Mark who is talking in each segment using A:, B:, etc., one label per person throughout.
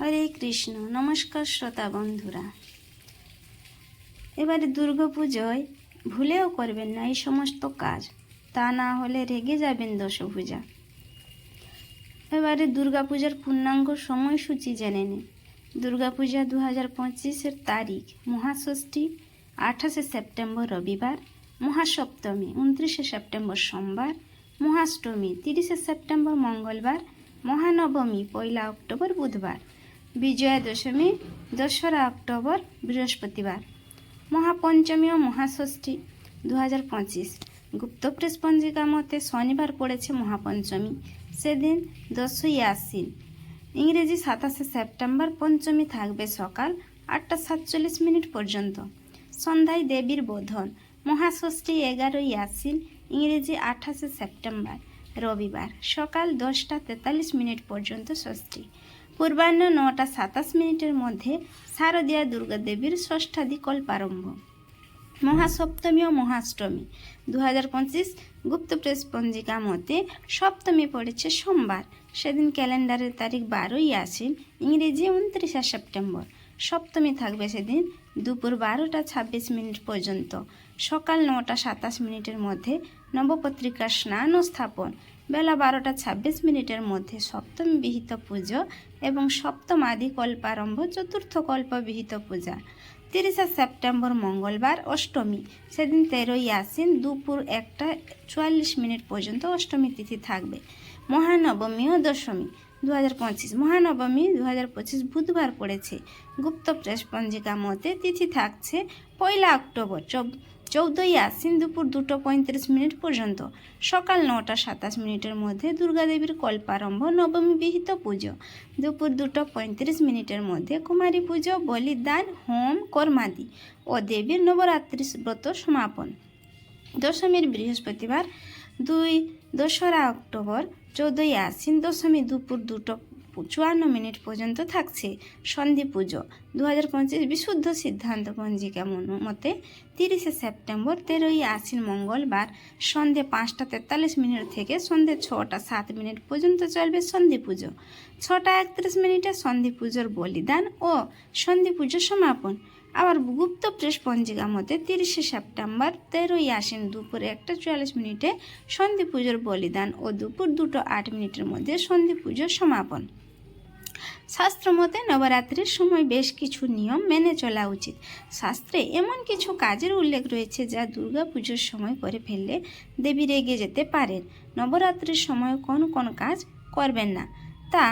A: হরে কৃষ্ণ, নমস্কার শ্রোতা বন্ধুরা। এবারে দুর্গাপুজোয় ভুলেও করবেন না এই সমস্ত কাজ, তা না হলে রেগে যাবেন দশভূজা। এবারে দুর্গাপূজার পূর্ণাঙ্গ সময়সূচি জেনে নিন। দুর্গাপূজা দু হাজার পঁচিশের তারিখ, মহাষষ্ঠী, আঠাশে সেপ্টেম্বর রবিবার, মহাসপ্তমী, উনত্রিশে সেপ্টেম্বর সোমবার, মহাষ্টমী, তিরিশে সেপ্টেম্বর মঙ্গলবার, মহানবমী, পয়লা অক্টোবর বুধবার। বিজয়া দশমী দোসরা অক্টোবর, বৃহস্পতিবার। মহাপঞ্চমী ও মহাষষ্ঠী দু হাজার পঁচিশ। গুপ্ত প্রেস পঞ্জিকা মতে শনিবার পড়েছে মহাপঞ্চমী। সেদিন দশই আশ্বিন। ইংরেজি সাতাশে সেপ্টেম্বর পঞ্চমী থাকবে সকাল আটটা সাতচল্লিশ মিনিট পর্যন্ত। সন্ধ্যায় দেবীর বোধন। মহাষষ্ঠী এগারোই আশ্বিন, ইংরেজি আঠাশে সেপ্টেম্বর, রবিবার। সকাল দশটা তেতাল্লিশ মিনিট পর্যন্ত ষষ্ঠী। পূর্বাহ্ন নটা সাতাশ মিনিটের মধ্যে শারদীয়া দুর্গা দেবীর ষষ্ঠাদি কল্পারম্ভ মহাসপ্তমী ও মহাষ্টমী। দু হাজার পঁচিশ গুপ্ত প্রেস পঞ্জিকা মতে সপ্তমী পড়েছে সোমবার। সেদিন ক্যালেন্ডারের তারিখ বারোই আশ্বিন ইংরেজি উনত্রিশে সেপ্টেম্বর। সপ্তমী থাকবে সেদিন দুপুর বারোটা ছাব্বিশ মিনিট পর্যন্ত। সকাল নটা সাতাশ মিনিটের মধ্যে নবপত্রিকা স্নান ও স্থাপন। বেলা বারোটা ছাব্বিশ মিনিটের মধ্যে সপ্তমী বিহিত পুজো এবং সপ্তম আদি কল্পারম্ভ চতুর্থ কল্প বিহিত পূজা। তিরিশে সেপ্টেম্বর মঙ্গলবার অষ্টমী, সেদিন তেরোই আশ্বিন দুপুর একটা চুয়াল্লিশ মিনিট পর্যন্ত অষ্টমী তিথি থাকবে। মহানবমী ও দশমী দু হাজার পঁচিশ মহানবমী দু হাজার পঁচিশ বুধবার পড়েছে। গুপ্ত প্রেস পঞ্জিকা মতে তিথি থাকছে পয়লা অক্টোবর চৌদ্দই আশ্বিন দুপুর দুটো পঁয়ত্রিশ মিনিট পর্যন্ত। সকাল নটা সাতাশ মিনিটের মধ্যে দুর্গাদেবীর কল্পারম্ভ নবমী বিহিত পুজো। দুপুর দুটো পঁয়ত্রিশ মিনিটের মধ্যে কুমারী পুজো বলিদান হোম, কর্মাদি ও দেবীর নবরাত্রি ব্রত সমাপন। দশমীর বৃহস্পতিবার দুই দোসরা অক্টোবর চৌদ্দই আশ্বিন দশমী দুপুর দুটো চুয়ান্ন মিনিট পর্যন্ত থাকছে সন্ধি পুজো। দু হাজার পঁচিশ বিশুদ্ধ সিদ্ধান্ত পঞ্জিকা মতে তিরিশে সেপ্টেম্বর তেরোই আশ্বিন মঙ্গলবার সন্ধে পাঁচটা তেতাল্লিশ মিনিট থেকে সন্ধে ছটা সাত মিনিট পর্যন্ত চলবে সন্ধি পুজো। ছটা একত্রিশ মিনিটে সন্ধি পুজোর বলিদান ও সন্ধি পুজো সমাপন। আবার গুপ্ত প্রেস পঞ্জিকা মতে তিরিশে সেপ্টেম্বর তেরোই আশ্বিন দুপুর একটা চুয়াল্লিশ মিনিটে সন্ধি পুজোর বলিদান ও দুপুর দুটো আট মিনিটের মধ্যে সন্ধি পুজোর সমাপন। শাস্ত্র মতে নবরাত্রির সময় বেশ কিছু নিয়ম মেনে চলা উচিত। শাস্ত্রে এমন কিছু কাজের উল্লেখ রয়েছে যা দুর্গা পুজোর সময় করে ফেললে দেবী রেগে যেতে পারেন। নবরাত্রির সময় কোন কোন কাজ করবেন না, তা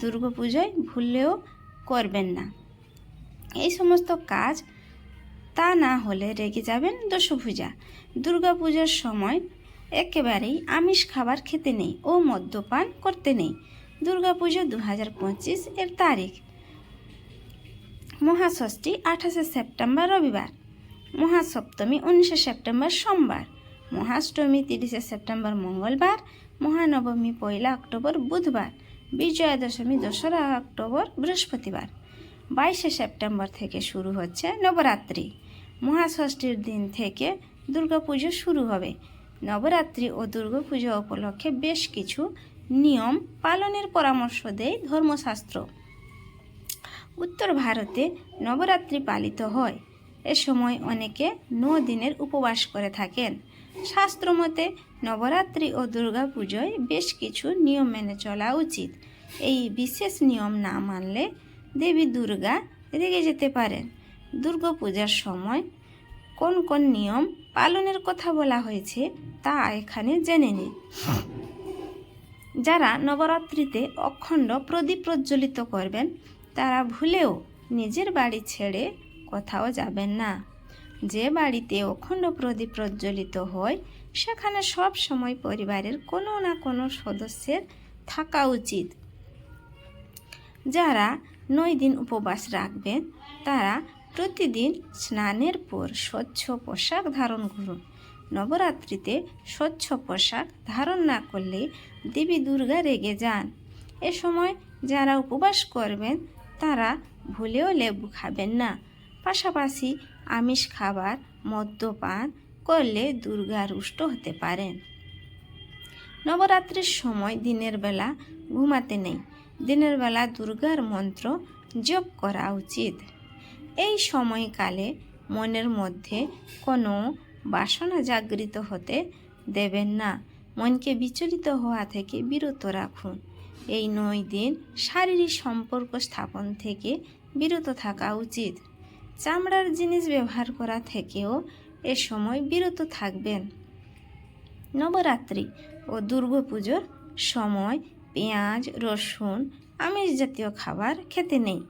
A: দুর্গা পুজোয় ভুললেও করবেন না। এই সমস্ত কাজ তা না হলে রেগে যাবেন দশভূজা দুর্গা পূজার সময় একেবারেই আমিষ খাবার খেতে নেই ও মদ্যপান করতে নেই। দুর্গাপুজো দু হাজার পঁচিশ এর তারিখ। মহাষষ্ঠী আঠাশে সেপ্টেম্বর রবিবার। মহাসপ্তমী উনিশে সেপ্টেম্বর সোমবার। মহাষ্টমী তিরিশে সেপ্টেম্বর মঙ্গলবার। মহানবমী পয়লা অক্টোবর বুধবার। বিজয়া দশমী দোসরা অক্টোবর বৃহস্পতিবার। বাইশে সেপ্টেম্বর থেকে শুরু হচ্ছে নবরাত্রি। মহাষষ্ঠীর দিন থেকে দুর্গাপুজো শুরু হবে। নবরাত্রি ও দুর্গাপুজো উপলক্ষে বেশ কিছু নিয়ম পালনের পরামর্শ দেয় ধর্মশাস্ত্র। উত্তর ভারতে নবরাত্রি পালিত হয়। এ সময় অনেকে ন দিনের উপবাস করে থাকেন। শাস্ত্রমতে নবরাত্রি ও দুর্গা পুজোয় বেশ কিছু নিয়ম মেনে চলা উচিত। এই বিশেষ নিয়ম না মানলে দেবী দুর্গা রেগে যেতে পারেন। দুর্গা পূজার সময় কোন কোন নিয়ম পালনের কথা বলা হয়েছে তা এখানে জেনে নিন যারা নবরাত্রিতে অখণ্ড প্রদীপ প্রজ্বলিত করবেন, তারা ভুলেও নিজের বাড়ি ছেড়ে কোথাও যাবেন না। যে বাড়িতে অখণ্ড প্রদীপ প্রজ্বলিত হয়, সেখানে সব সময় পরিবারের কোনো না কোনো সদস্যের থাকা উচিত। যারা নয় দিন উপবাস রাখবেন, তারা প্রতিদিন স্নানের পর স্বচ্ছ পোশাক ধারণ করুন। নবরাত্রিতে স্বচ্ছ পোশাক ধারণ না করলে দেবী দুর্গা রেগে যান। এ সময় যারা উপবাস করবেন, তারা ভুলেও লেবু খাবেন না। পাশাপাশি আমিষ খাবার, মদ্যপান করলে দুর্গা রুষ্ট হতে পারেন। নবরাত্রির সময় দিনের বেলা ঘুমাতে নেই। দিনের বেলা দুর্গার মন্ত্র জপ করা উচিত। এই সময়কালে মনের মধ্যে কোনো বাসনা জাগৃত হতে দেবেন না। মনকে বিচলিত হওয়া থেকে বিরত রাখুন। এই নয় দিন শারীরিক সম্পর্ক স্থাপন থেকে বিরত থাকা উচিত। চামড়ার জিনিস ব্যবহার করা থেকেও এ সময় বিরত থাকবেন। নবরাত্রি ও দুর্গাপুজোর সময় পেঁয়াজ, রসুন, আমিষ জাতীয় খাবার খেতে নেই।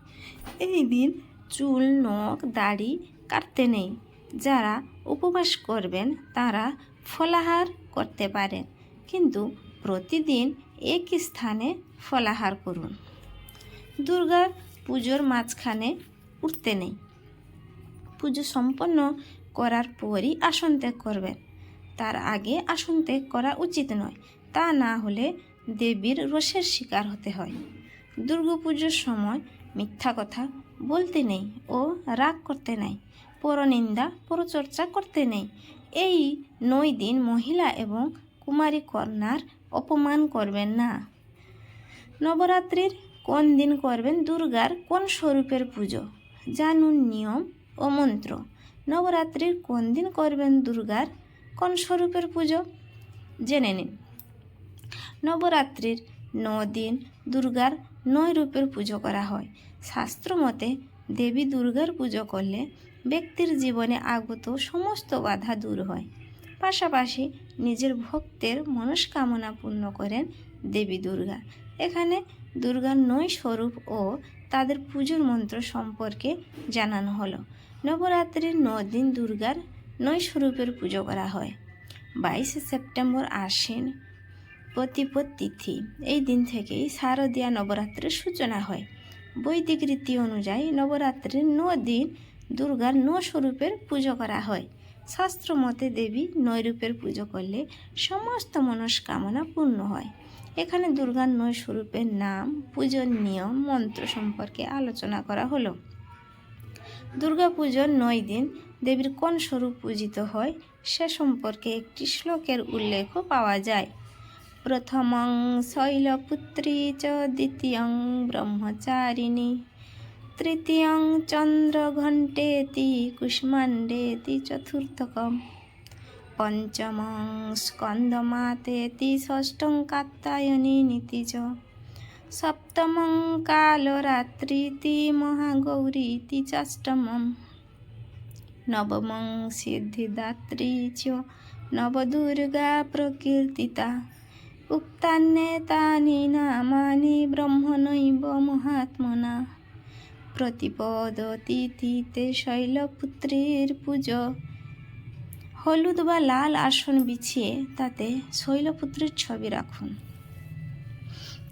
A: এই দিন চুল, নখ, দাড়ি কাটতে নেই। যারা উপবাস করবেন, তারা ফলাহার করতে পারেন। কিন্তু প্রতিদিন এক স্থানে ফলাহার করুন। দুর্গার পুজোর মাঝখানে উঠতে নেই। পুজো সম্পন্ন করার পরই আসন ত্যাগ করবেন। তার আগে আসন ত্যাগ করা উচিত নয়, তা না হলে দেবীর রোষের শিকার হতে হয়। দুর্গাপুজোর সময় মিথ্যা কথা বলতে নেই ও রাগ করতে নেই। পরনিন্দা পরচর্চা করতে নেই। এই নয় দিন মহিলা এবং কুমারী কন্যার অপমান করবেন না। নবরাত্রির কোন দিন করবেন দুর্গার কোন স্বরূপের পুজো? জানুন নিয়ম ও মন্ত্র। নবরাত্রির কোন দিন করবেন দুর্গার কোন স্বরূপের পুজো? জেনে নিন। নবরাত্রির ন দিন দুর্গার নয় রূপের পুজো করা হয়। শাস্ত্র মতে দেবী দুর্গার পুজো করলে ব্যক্তির জীবনে আগত সমস্ত বাধা দূর হয়। পাশাপাশি নিজের ভক্তের মনস্কামনা পূর্ণ করেন দেবী দুর্গা। এখানে দুর্গার নয় স্বরূপ ও তাদের পুজোর মন্ত্র সম্পর্কে জানানো হলো। নবরাত্রির দিন দুর্গার নয় স্বরূপের পুজো করা হয়। বাইশে সেপ্টেম্বর আশ্বিন প্রতিপদ তিথি। এই দিন থেকেই শারদীয়া নবরাত্রির সূচনা হয়। বৈদিক রীতি অনুযায়ী নবরাত্রির ন দিন দুর্গার ন স্বরূপের পুজো করা হয়। শাস্ত্র মতে দেবী নয় রূপের পুজো করলে সমস্ত মনস্কামনা পূর্ণ হয়। এখানে দুর্গার নয় স্বরূপের নাম, পুজোর নিয়ম, মন্ত্র সম্পর্কে আলোচনা করা হলো। দুর্গা পুজোর নয় দিন দেবীর কোন স্বরূপ পূজিত হয় সে সম্পর্কে একটি শ্লোকের উল্লেখও পাওয়া যায়। প্রথমং শৈলপুত্রী চ, দ্বিতীয়ং ব্রহ্মচারিণী। তৃতীয়ং চন্দ্রঘণ্টেতি কুষ্মাণ্ডেতি চতুর্থকম। পঞ্চমং স্কন্দমাতেতি ষষ্ঠং কাত্তায়নী নীতি চ সপ্তমং কালরাত্রিতি মহাগৌরীতি চাষ্টমম। নবমং সিদ্ধিদাত্রী চ নবদুর্গা প্রকীর্তিতা। উক্তান্যেতানি নামানি ব্রহ্মণৈব মহাত্মনা। প্রতিপদ তিথিতে শৈলপুত্রীর পুজো। হলুদ বা লাল আসন বিছিয়ে তাতে শৈলপুত্রের ছবি রাখুন।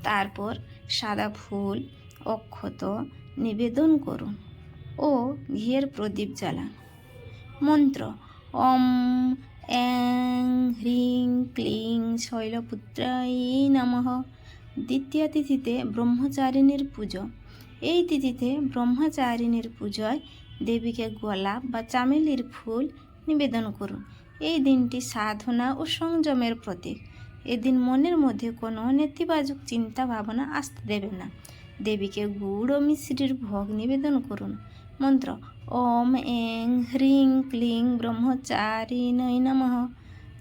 A: তারপর সাদা ফুল, অক্ষত নিবেদন করুন ও ঘিয়ের প্রদীপ জ্বালান। মন্ত্র অম অ্যাং হ্রিং ক্লিং শৈলপুত্রাই নমঃ। দ্বিতীয় তিথিতে ব্রহ্মচারিণীর পুজো। এই তিথিতে ব্রহ্মচারিণীর পুজোয় দেবীকে গোলাপ বা চামেলির ফুল নিবেদন করুন। এই দিনটি সাধনা ও সংযমের প্রতীক। এদিন মনের মধ্যে কোনো নেতিবাচক চিন্তা ভাবনা আসতে দেবেন না। দেবীকে গুড় ও মিশ্রির ভোগ নিবেদন করুন। মন্ত্র, ওম এং হ্রিং ক্লিং ব্রহ্মচারিণৈ নমঃ।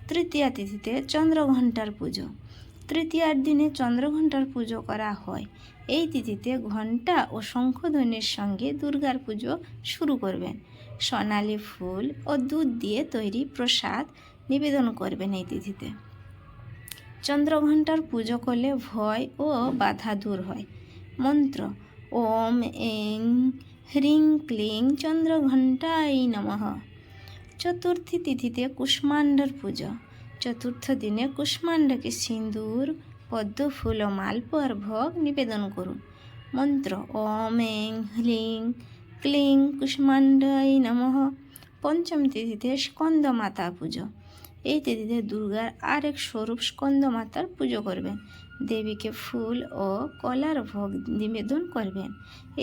A: তৃতীয়া তিথিতে চন্দ্রঘণ্টার পুজো। তৃতীয়ার দিনে চন্দ্রঘণ্টার পুজো করা হয়। এই তিথিতে ঘণ্টা ও শঙ্খধ্বনির সঙ্গে দুর্গার পুজো শুরু করবেন। সোনালি ফুল ও দুধ দিয়ে তৈরি প্রসাদ নিবেদন করবেন এই তিথিতে। চন্দ্রঘণ্টার পুজো করলে ভয় ও বাধা দূর হয়। মন্ত্র, ওম, এং, হ্রিং, ক্লিং চন্দ্রঘণ্টাই নমঃ। চতুর্থী তিথিতে কুষ্মাণ্ডর পুজো। চতুর্থ দিনে কুষ্মাণ্ডকে সিঁদুর পদ্ম ফুল ও মালপোয়ার ভোগ নিবেদন করুন। মন্ত্র ওম এং হ্লিং ক্লিং কুষ্মাণ্ডাই নমঃ। পঞ্চম তিথিতে স্কন্দ মাতা পুজো। এই তিথিতে দুর্গার আরেক স্বরূপ স্কন্দ মাতার পুজো করবেন। দেবীকে ফুল ও কলার ভোগ নিবেদন করবেন।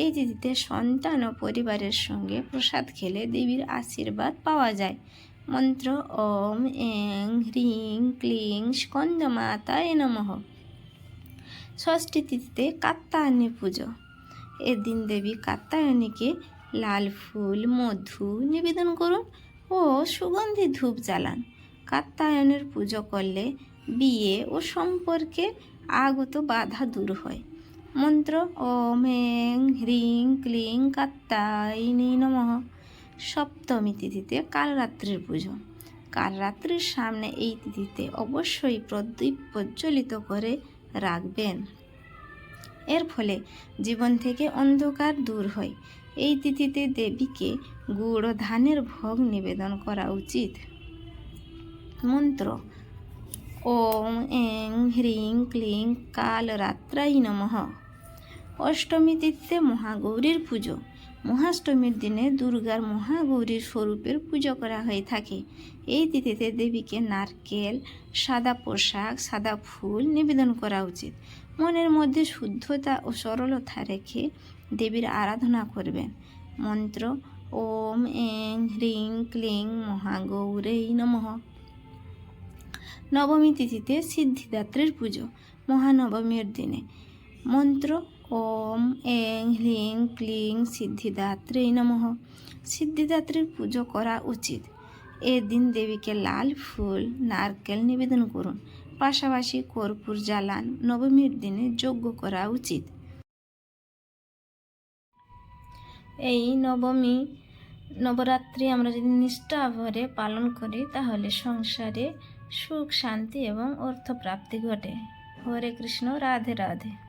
A: এই তিথিতে সন্তান ও পরিবারের সঙ্গে প্রসাদ খেলে দেবীর আশীর্বাদ পাওয়া যায়। মন্ত্র ওম এং হ্রিং ক্লিং স্কন্দ মাতায় নমঃ। ষষ্ঠী তিথিতে কাত্তায়নী পুজো। এদিন দেবী কাত্তায়নীকে লাল ফুল, মধু নিবেদন করুন ও সুগন্ধি ধূপ জ্বালান। কাত্তায়নের পুজো করলে বিয়ে ও সম্পর্কে আগত বাধা দূর হয়। মন্ত্র ওম এং হ্রিং ক্লিং কাত্তায়নী নমঃ। সপ্তমী তিথিতে কালরাত্রির পুজো। কাল রাত্রির সামনে এই তিথিতে অবশ্যই প্রদীপ প্রজ্বলিত করে রাখবেন। এর ফলে জীবন থেকে অন্ধকার দূর হয়। এই তিথিতে দেবীকে গুড় ও ধানের ভোগ নিবেদন করা উচিত। মন্ত্র। ওম এং হ্রিং ক্লিং কাল রাত্রাই নমঃ। অষ্টমী তিথিতে মহাগৌরীর পুজো। মহাষ্টমীর দিনে দুর্গার মহাগৌরীর স্বরূপের পুজো করা হয়ে থাকে। এই তিথিতে দেবীকে নারকেল, সাদা পোশাক, সাদা ফুল নিবেদন করা উচিত। মনের মধ্যে শুদ্ধতা ও সরলতা রেখে দেবীর আরাধনা করবেন। মন্ত্র, ওম এং হ্রিং ক্লিং মহাগৌরেই নমঃ। নবমী তিথিতে সিদ্ধিদাত্রীর পুজো, মহানবমীর দিনে। মন্ত্র ওম এং হ্রিং ক্লিং সিদ্ধিদাত্রী নমঃ। সিদ্ধিদাত্রীর পুজো করা উচিত। এদিন দেবীকে লাল ফুল, নারকেল নিবেদন করুন। পাশাপাশি কর্পূর জ্বালান। নবমীর দিনে যজ্ঞ করা উচিত। এই নবমী, নবরাত্রি আমরা যদি নিষ্ঠা ভরে পালন করি, তাহলে সংসারে সুখ, শান্তি এবং অর্থপ্রাপ্তি ঘটে। হরে কৃষ্ণ, রাধে রাধে।